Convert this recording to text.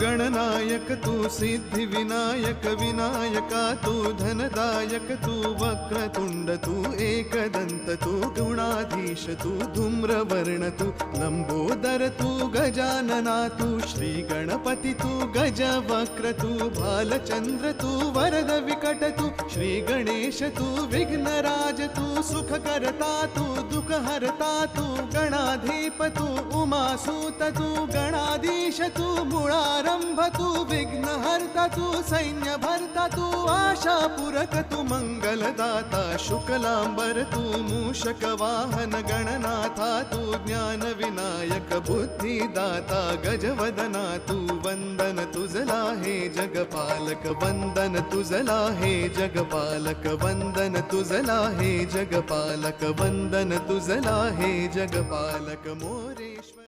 गणनायक तू सिद्धी विनायक विनायका तू धनदायक, तू वक्रतुंड, तू एकदंत, तू गुणाधीश, तू धूम्रवर्ण, तू लंबोदर, तू गजानना, तू श्री गणपती तू गज वक्र तू भालचंद्र तू वरद विकट, तू श्री गणेश तू विघ्नराज, तू सुख करता तू हरता तू गणाधीप, तू उमासूत, तू गणाधीश तू मुळारंभ तू विघ्न हरता तू सैन्य भरता तू आशा पुरक तू मंगलदाता शुक्लांबर तू मूषक वाहन गणनाथा तू ज्ञान विनायक बुद्धिदाता गजवदना तू वंदन तुझला हे जगपालक वंदन तुझला हे जगपालक वंदन तुझला हे जगपालक वंदन तुझला हे जगपालक मोरेश्वर